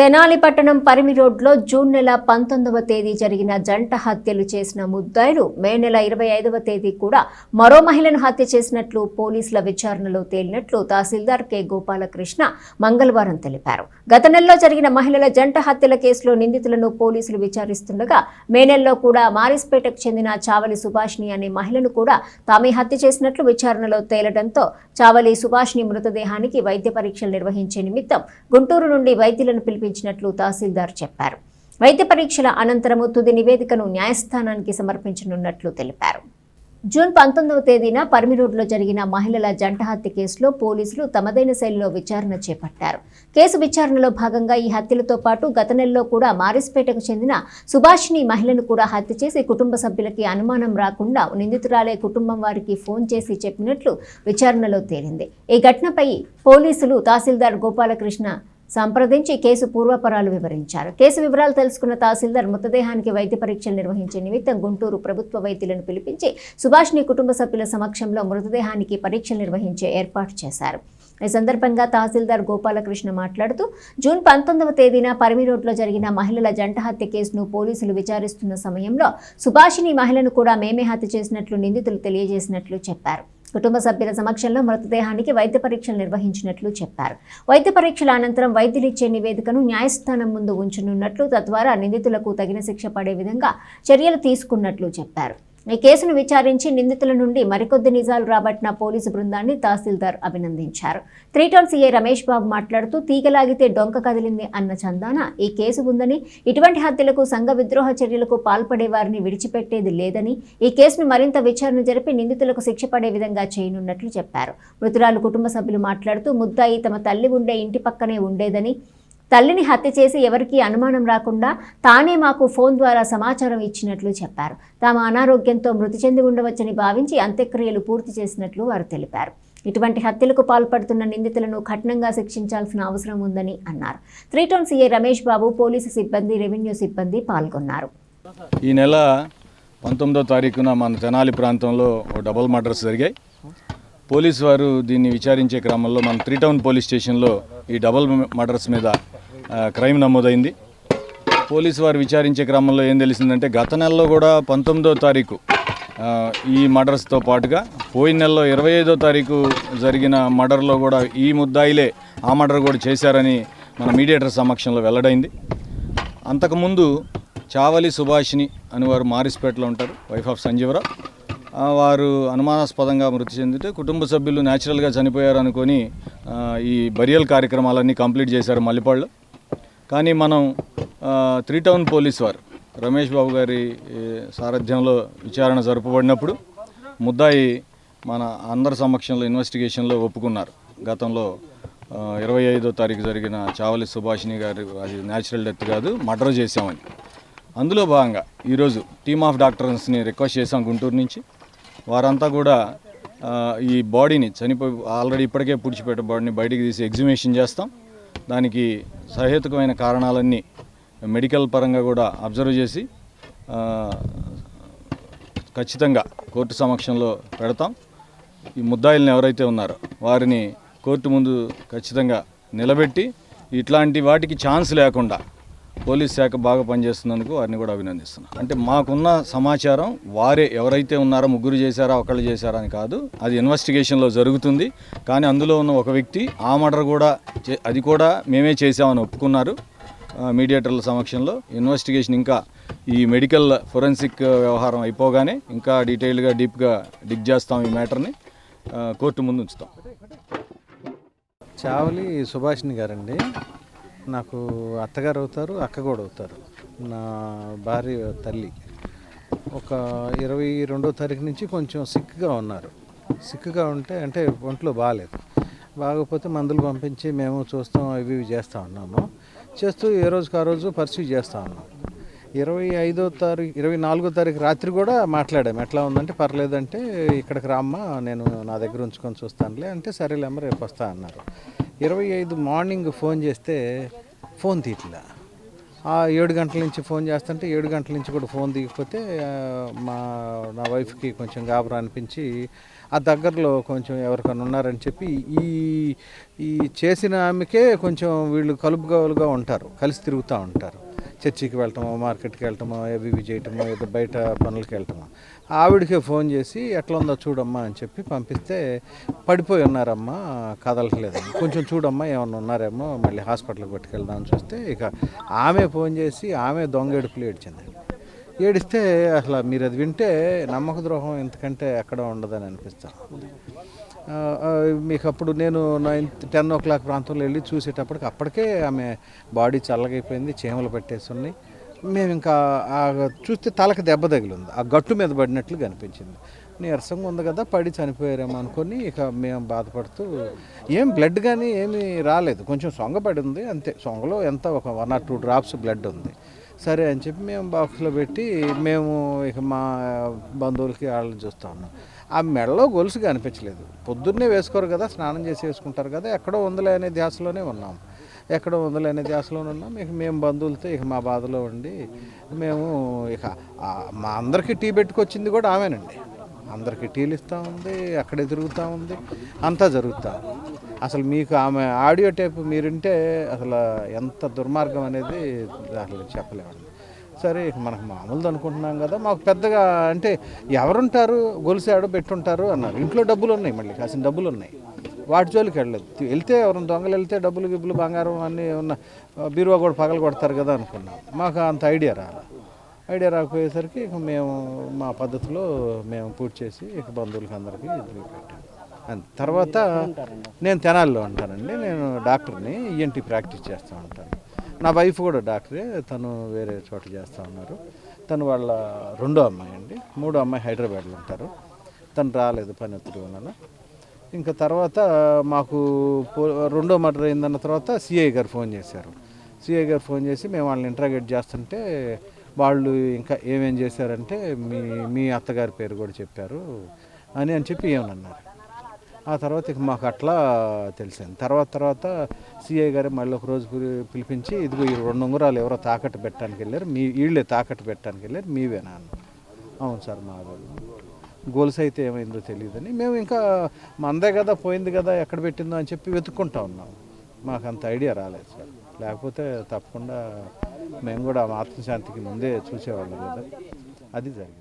తెనాలి పట్టణం పరిమి రోడ్లో జూన్ నెల పంతొమ్మిదవ తేదీ జరిగిన జంట హత్యలు చేసిన ముద్దాయిలు మే నెల ఇరవై ఐదవ తేదీ కూడా మరో మహిళను హత్య చేసినట్లు పోలీసుల విచారణలో తేలినట్లు తహసీల్దార్ కె గోపాలకృష్ణ మంగళవారం తెలిపారు. గత నెలలో జరిగిన మహిళల జంట హత్యల కేసులో నిందితులను పోలీసులు విచారిస్తుండగా మే నెలలో కూడా మారిస్పేటకు చెందిన చావలి సుభాష్ని అనే మహిళను కూడా తామే హత్య చేసినట్లు విచారణలో తేలడంతో చావలి సుభాష్ని మృతదేహానికి వైద్య పరీక్షలు నిర్వహించే నిమిత్తం గుంటూరు నుండి వైద్యులను పిలిపించినట్లు తహసీల్దార్ చెప్పారు. వైద్య పరీక్షల అనంతరము తుది నివేదికను న్యాయస్థానానికి సమర్పించనున్నట్లు తెలిపారు. జూన్ పంతొమ్మిదవ తేదీన పరిమి రోడ్లో జరిగిన మహిళల జంట హత్య కేసులో పోలీసులు తమదైన శైలిలో విచారణ చేపట్టారు. కేసు విచారణలో భాగంగా ఈ హత్యలతో పాటు గత నెలలో కూడా మారిస్పేటకు చెందిన సుభాషిణి మహిళను కూడా హత్య చేసి కుటుంబ సభ్యులకి అనుమానం రాకుండా నిందితురాలే కుటుంబం వారికి ఫోన్ చేసి చెప్పినట్లు విచారణలో తేలింది. ఈ ఘటనపై పోలీసులు తహసీల్దార్ గోపాలకృష్ణ సంప్రదించి కేసు పూర్వపరాలు వివరించారు. కేసు వివరాలు తెలుసుకున్న తహసీల్దార్ మృతదేహానికి వైద్య పరీక్షలు నిర్వహించే నిమిత్తం గుంటూరు ప్రభుత్వ వైద్యులను పిలిపించి సుభాష్ని కుటుంబ సభ్యుల సమక్షంలో మృతదేహానికి పరీక్షలు నిర్వహించే ఏర్పాటు చేశారు. ఈ సందర్భంగా తహసీల్దార్ గోపాలకృష్ణ మాట్లాడుతూ జూన్ పంతొమ్మిదవ తేదీన పరిమి రోడ్లో జరిగిన మహిళల జంట హత్య కేసును పోలీసులు విచారిస్తున్న సమయంలో సుభాషిని మహిళను కూడా మేమే హత్య చేసినట్లు నిందితులు తెలియజేసినట్లు చెప్పారు. కుటుంబ సభ్యుల సమక్షంలో మృతదేహానికి వైద్య పరీక్షలు నిర్వహించినట్లు చెప్పారు. వైద్య పరీక్షల అనంతరం వైద్యులు ఇచ్చే నివేదికను న్యాయస్థానం ముందు ఉంచనున్నట్లు తద్వారా నిందితులకు తగిన శిక్ష పడే విధంగా చర్యలు తీసుకున్నట్లు చెప్పారు. ఈ కేసును విచారించి నిందితుల నుండి మరికొద్ది నిజాలు రాబట్టిన పోలీసు బృందాన్ని తహసీల్దార్ అభినందించారు. త్రీ టౌన్ రమేష్ బాబు మాట్లాడుతూ తీగలాగితే డొంక కదిలింది అన్న చందాన ఈ కేసు ఉందని ఇటువంటి హత్యలకు సంఘ విద్రోహ చర్యలకు పాల్పడే వారిని విడిచిపెట్టేది లేదని ఈ కేసును మరింత విచారణ జరిపి నిందితులకు శిక్ష పడే విధంగా చేయనున్నట్లు చెప్పారు. మృతురాలు కుటుంబ సభ్యులు మాట్లాడుతూ ముద్దాయి తమ తల్లి ఉండే ఇంటి పక్కనే ఉండేదని తల్లిని హత్య చేసి ఎవరికీ అనుమానం రాకుండా తానే మాకు ఫోన్ ద్వారా సమాచారం ఇచ్చినట్లు చెప్పారు. తాము అనారోగ్యంతో మృతి చెంది ఉండవచ్చని భావించి అంత్యక్రియలు పూర్తి చేసినట్లు వారు తెలిపారు. ఇటువంటి హత్యలకు పాల్పడుతున్న నిందితులను కఠినంగా శిక్షించాల్సిన అవసరం ఉందని అన్నారు. Three town CA Ramesh Babu police సిబ్బంది రెవెన్యూ సిబ్బంది పాల్గొన్నారు. ఈ నెల పంతొమ్మిదో తారీఖున మన తెనాలి ప్రాంతంలో ఓ డబుల్ మర్డర్స్ జరిగాయి. పోలీసు వారు దీన్ని విచారించే క్రమంలో మన త్రీ టౌన్ పోలీస్ స్టేషన్లో ఈ డబుల్ మర్డర్స్ మీద క్రైమ్ నమోదైంది. పోలీసు వారు విచారించే క్రమంలో ఏం తెలిసిందంటే గత నెలలో కూడా పంతొమ్మిదో తారీఖు ఈ మర్డర్స్తో పాటుగా పోయిన నెలలో ఇరవై ఐదో తారీఖు జరిగిన మర్డర్లో కూడా ఈ ముద్దాయిలే ఆ మర్డర్ కూడా చేశారని మన మీడియేటర్ సమక్షంలో వెల్లడైంది. అంతకుముందు చావలి సుభాషిని అని వారు మారిస్పేటలో ఉంటారు వైఫ్ ఆఫ్ సంజీవరావు. వారు అనుమానాస్పదంగా మృతి చెందితే కుటుంబ సభ్యులు న్యాచురల్గా చనిపోయారు అనుకొని ఈ బరియల్ కార్యక్రమాలన్నీ కంప్లీట్ చేశారు మల్లిపాళ్ళు కానీ మనం త్రీ టౌన్ పోలీస్ వారు రమేష్ బాబు గారి సారథ్యంలో విచారణ జరపబడినప్పుడు ముద్దాయి మన అందరి సమక్షంలో ఇన్వెస్టిగేషన్లో ఒప్పుకున్నారు. గతంలో ఇరవై ఐదో తారీఖు జరిగిన చావలి సుభాషిణి గారు అది న్యాచురల్ డెత్ కాదు మర్డర్ చేశామని. అందులో భాగంగా ఈరోజు టీమ్ ఆఫ్ డాక్టర్స్ని రిక్వెస్ట్ చేశాం గుంటూరు నుంచి. వారంతా కూడా ఈ బాడీని చనిపోయి ఆల్రెడీ ఇప్పటికే పుడిచిపెట్టే బాడీని బయటికి తీసి ఎగ్జిబిషన్ చేస్తాం. దానికి సహేతుకమైన కారణాలన్నీ మెడికల్ పరంగా కూడా అబ్జర్వ్ చేసి ఖచ్చితంగా కోర్టు సమక్షంలో పెడతాం. ఈ ముద్దాయిలను ఎవరైతే ఉన్నారో వారిని కోర్టు ముందు ఖచ్చితంగా నిలబెట్టి ఇట్లాంటి వాటికి ఛాన్స్ లేకుండా పోలీస్ శాఖ బాగా పనిచేస్తున్నందుకు వారిని కూడా అభినందిస్తున్నాను అంటే మాకున్న సమాచారం వారే ఎవరైతే ఉన్నారో ముగ్గురు చేశారా ఒకళ్ళు చేశారా అని కాదు. అది ఇన్వెస్టిగేషన్లో జరుగుతుంది. కానీ అందులో ఉన్న ఒక వ్యక్తి ఆ మర్డర్ కూడా చే- అది కూడా మేమే చేసామని ఒప్పుకున్నారు. మీడియేటర్ల సమక్షంలో ఇన్వెస్టిగేషన్ ఇంకా ఈ మెడికల్ ఫొరెన్సిక్ వ్యవహారం అయిపోగానే ఇంకా డీటెయిల్గా డీప్గా డిగ్ చేస్తాం ఈ మ్యాటర్ని. కోర్టు ముందు ఉంచుతాం. చావలి సుభాష్ని గారండి. నాకు అత్తగారు అవుతారు అక్క కూడా అవుతారు. నా భార్య తల్లి ఒక ఇరవై రెండో తారీఖు నుంచి కొంచెం సిక్గా ఉన్నారు. సిక్గా ఉంటే అంటే ఒంట్లో బాగాలేదు బాగోకపోతే మందులు పంపించి మేము చూస్తాం అవి ఇవి చేస్తూ ఉన్నాము. చేస్తూ ఏ రోజుకి ఆ రోజు పర్సీవ్ చేస్తూ ఉన్నాం. ఇరవై ఐదో తారీఖు ఇరవై నాలుగో తారీఖు రాత్రి కూడా మాట్లాడాము ఎట్లా ఉందంటే పర్లేదంటే ఇక్కడికి రామ్మా నేను నా దగ్గర ఉంచుకొని చూస్తానులే అంటే సరేలేమ్మ రేపు వస్తా అన్నారు. ఇరవై ఐదు మార్నింగ్ ఫోన్ చేస్తే ఫోన్ తీయట్లే. ఆ ఏడు గంటల నుంచి ఫోన్ చేస్తుంటే ఏడు గంటల నుంచి కూడా ఫోన్ తీయకపోతే మా నా వైఫ్కి కొంచెం గాబరా అనిపించి ఆ దగ్గరలో కొంచెం ఎవరికైనా ఉన్నారని చెప్పి ఈ ఈ చేసిన ఆమెకే కొంచెం వీళ్ళు కలుపుగోలుగా ఉంటారు కలిసి తిరుగుతూ ఉంటారు. చర్చికి వెళ్ళటమో మార్కెట్కి వెళ్ళటమో అవి ఇవి చేయటమో ఏదో బయట పనులకి వెళ్ళటమో ఆవిడకే ఫోన్ చేసి ఎట్లా ఉందో చూడమ్మా అని చెప్పి పంపిస్తే పడిపోయి ఉన్నారమ్మా కదలట్లేదమ్మా కొంచెం చూడమ్మా ఏమన్నా ఉన్నారేమో మళ్ళీ హాస్పిటల్కి పట్టుకెళ్దామని చూస్తే ఇక ఆమె ఫోన్ చేసి ఆమె దొంగ ఏడ్చింది. ఏడ్చిందండి ఏడిస్తే అసలు మీరు అది వింటే నమ్మక ద్రోహం ఎంతకంటే ఎక్కడ ఉండదని అనిపిస్తాను మీకు అప్పుడు నేను నైన్ టెన్ ఓ క్లాక్ ప్రాంతంలో వెళ్ళి చూసేటప్పటికి అప్పటికే ఆమె బాడీ చల్లగైపోయింది చీమలు పెట్టేసి మేము ఇంకా చూస్తే తలకు దెబ్బ తగిలింది. ఆ గట్టు మీద పడినట్లు కనిపించింది. నీరసంగా ఉంది కదా పడి చనిపోయారేమో అనుకొని ఇక మేము బాధపడుతూ ఏం బ్లడ్ కానీ ఏమీ రాలేదు. కొంచెం సొంగ పడి ఉంది అంతే. సొంగలో ఎంత ఒక one or two drops blood ఉంది. సరే అని చెప్పి మేము బాక్స్లో పెట్టి మేము ఇక మా బంధువులకి వాళ్ళని చూస్తూ ఉన్నాం. ఆ మెడలో గొలుసు కనిపించలేదు పొద్దున్నే వేసుకోరు కదా స్నానం చేసి వేసుకుంటారు కదా ఎక్కడో ఉందలే అనే ధ్యాసలోనే ఉన్నాం. ఎక్కడో ఉందిలే అనే ధ్యాసలోనే ఉన్నాం. ఇక మేము బంధువులతో ఇక మా బాధలో ఉండి మేము ఇక మా అందరికీ టీ పెట్టుకొచ్చింది కూడా ఆమెనండి. అందరికీ టీలు ఇస్తూ ఉంది అక్కడే తిరుగుతూ ఉంది అంతా జరుగుతూ ఉంది. అసలు మీకు ఆమె ఆడియో టేప్ మీరుంటే అసలు ఎంత దుర్మార్గం అనేది అసలు చెప్పలేమండి. సరే ఇక మనకు మామూలుది అనుకుంటున్నాం కదా మాకు పెద్దగా అంటే ఎవరుంటారు గొలుసాడు పెట్టుంటారు అన్నారు. ఇంట్లో డబ్బులు ఉన్నాయి మళ్ళీ కాసిన డబ్బులు ఉన్నాయి వాటి జోలికి వెళ్ళలేదు. వెళ్తే ఎవరైనా దొంగలు వెళ్తే డబ్బులు గిబ్బులు బంగారం అన్నీ ఉన్న బీరువా కూడా పగలు కొడతారు కదా అనుకున్నాం. మాకు అంత ఐడియా రాలే. ఐడియా రాకపోయేసరికి ఇక మేము మా పద్ధతిలో మేము పూర్తి చేసి ఇక బంధువులకి అందరికీ పెట్టాం. తర్వాత నేను తెనాలిలో ఉంటానండి. నేను డాక్టర్ని ఈఎన్టీ ప్రాక్టీస్ చేస్తూ ఉంటాను. నా వైఫ్ కూడా డాక్టరే తను వేరే చోట చేస్తూ ఉన్నారు. తను వాళ్ళ రెండో అమ్మాయి అండి. మూడో అమ్మాయి హైదరాబాద్లో ఉంటారు. తను రాలేదు పని ఒత్తిడి వలన. ఇంకా తర్వాత మాకు పో- రెండో మర్డర్ అయిందన్న తర్వాత సిఐ గారు ఫోన్ చేశారు. సిఐ గారు ఫోన్ చేసి మేము వాళ్ళని ఇంట్రాగేట్ చేస్తుంటే వాళ్ళు ఇంకా ఏమేం చేశారంటే మీ మీ అత్తగారి పేరు కూడా చెప్పారు అని అని చెప్పి ఏమన్నారు ఆ తర్వాత ఇక మాకు అట్లా తెలిసింది. తర్వాత తర్వాత సిఐ గారు మళ్ళీ ఒక రోజు పిలిపించి ఇదిగో ఈ రెండు ఉంగరాలు ఎవరో తాకట్టు పెట్టడానికి వెళ్ళారు మీ వీళ్ళే తాకట్టు పెట్టడానికి వెళ్ళారు మీవేనా అన్న అవును సార్ మా గోల్స్ అయితే ఏమైందో తెలియదని మేము ఇంకా మందే కదా పోయింది కదా ఎక్కడ పెట్టిందో అని చెప్పి వెతుక్కుంటా ఉన్నాం. మాకు అంత ఐడియా రాలేదు సార్. లేకపోతే తప్పకుండా మేము కూడా ఆత్మశాంతికి ముందే చూసేవాళ్ళం కదా. అది జరిగింది.